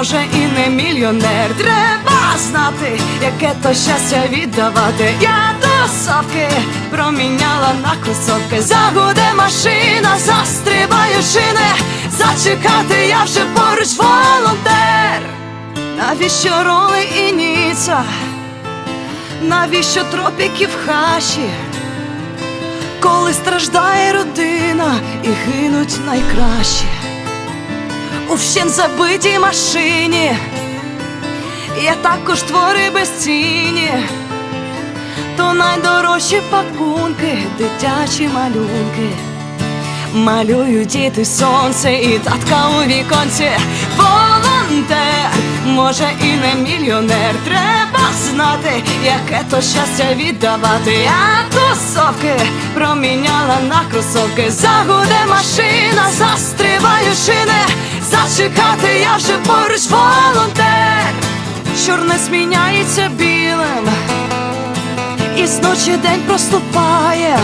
Може і не мільйонер. Треба знати, яке то щастя віддавати. Я тусовки проміняла на кросовки. Загуде машина, застрибаю шини. Зачекати я вже поруч волонтер. Навіщо роли і ніца? Навіщо тропіки в хаші? Коли страждає родина і гинуть найкращі у вщен забитій машині, є також твори безцінні, то найдорожчі пакунки, дитячі малюнки. Малюють діти сонце і татка у віконці. Волонтер, може і не мільйонер. Треба знати, яке то щастя віддавати. Я тусовки проміняла на кросовки. Загуде машина, застрибаю шини. Зачекати я вже поруч волонтер. Чорне зміняється білим, і з ночі день проступає.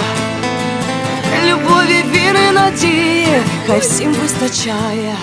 Любові, віри, надії, хай всім вистачає.